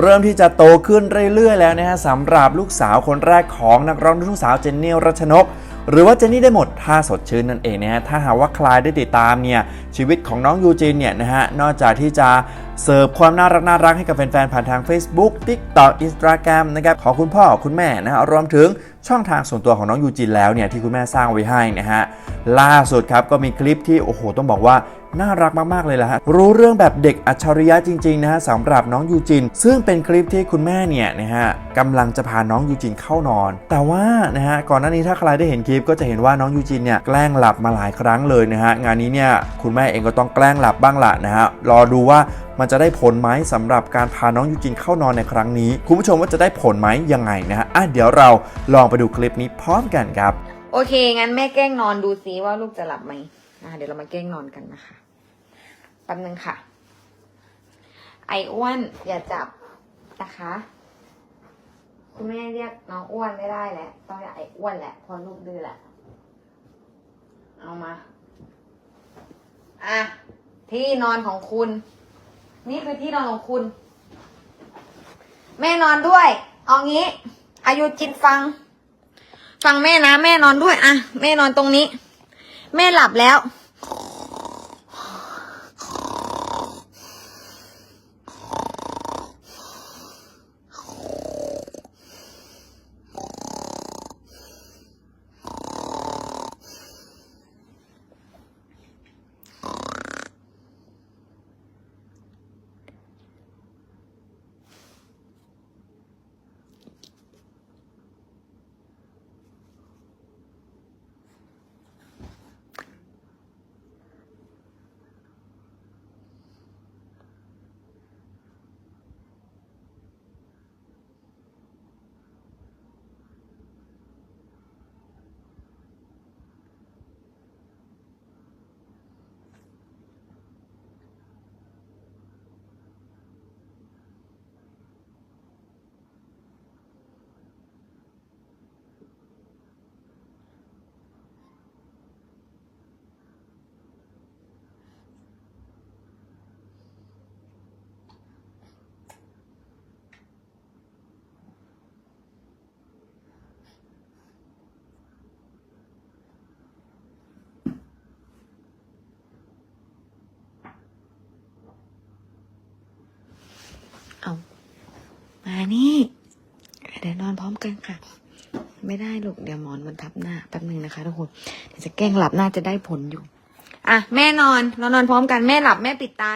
เริ่มที่จะโตขึ้นเรื่อยๆ แล้วนะฮะสำหรับลูกสาวคนแรกของนักร้องลูกทุ่งสาวเจนนี่รัชนก หรือว่าเจนนี่ได้หมดท่าสดชื่นนั่นเองนะฮะถ้าหากว่าใครได้ติดตามเนี่ยชีวิตของน้องยูจินเนี่ยนะฮะนอกจากที่จะเสิร์ฟความน่ารักน่ารักให้กับแฟนๆ ผ่านทาง Facebook TikTok Instagram นะครับของคุณพ่อคุณแม่นะฮะรวมถึงช่องทางส่วนตัวของน้องยูจินแล้วเนี่ยที่คุณแม่สร้างไว้ให้นะฮะล่าสุดครับก็มีคลิปที่โอ้โหต้องบอกว่า น่ารักมาก ๆ เลยล่ะฮะ รู้เรื่องแบบเด็กอัจฉริยะจริง ๆ นะฮะสำหรับน้องยูจิน ซึ่งเป็นคลิปที่คุณแม่เนี่ยนะฮะกำลังจะพาน้องยูจินเข้านอน แต่ว่านะฮะก่อนหน้านี้ถ้าใครได้เห็นคลิปก็จะเห็นว่าน้องยูจินเนี่ยแกล้งหลับมาหลายครั้งเลยนะฮะงานนี้เนี่ยคุณแม่เองก็ต้องแกล้งหลับบ้างละนะฮะรอดูว่ามันจะได้ผลไหมสำหรับการพาน้องยูจินเข้านอนในครั้งนี้ คุณผู้ชมว่าจะได้ผลไหมยังไงนะฮะอะเดี๋ยวเราลองไปดูคลิปนี้พร้อมกันครับ โอเค งั้นแม่แกล้งนอนดูซิว่าลูกจะหลับไหม อะเดี๋ยวเรามาแกล้งนอนกันนะคะแป๊บนึงค่ะ ไอ้อ้วนอย่าจับนะคะ คุณแม่เรียกน้องอ้วนไม่ได้แหละต้องเรียกไอ้อ้วนแหละเพอลูกดื้อแหละ เอามา อะ ที่นอนของคุณ นี่คือที่นอนของคุณ แม่นอนด้วย เอางี้ อายุจินฟัง ฟังแม่นะ แม่นอนด้วย อะ แม่นอนตรงนี้ แม่หลับแล้ว นี่เดี๋ยวนอนพร้อมกันค่ะ ไม่ได้ลูกเดี๋ยวหมอนมันทับหน้าแป๊บหนึ่งนะคะทุกคนเดี๋ยวจะแกล้งหลับน่าจะได้ผลอยู่ อะ แม่นอน เรานอนพร้อมกันแม่หลับแม่ปิดตา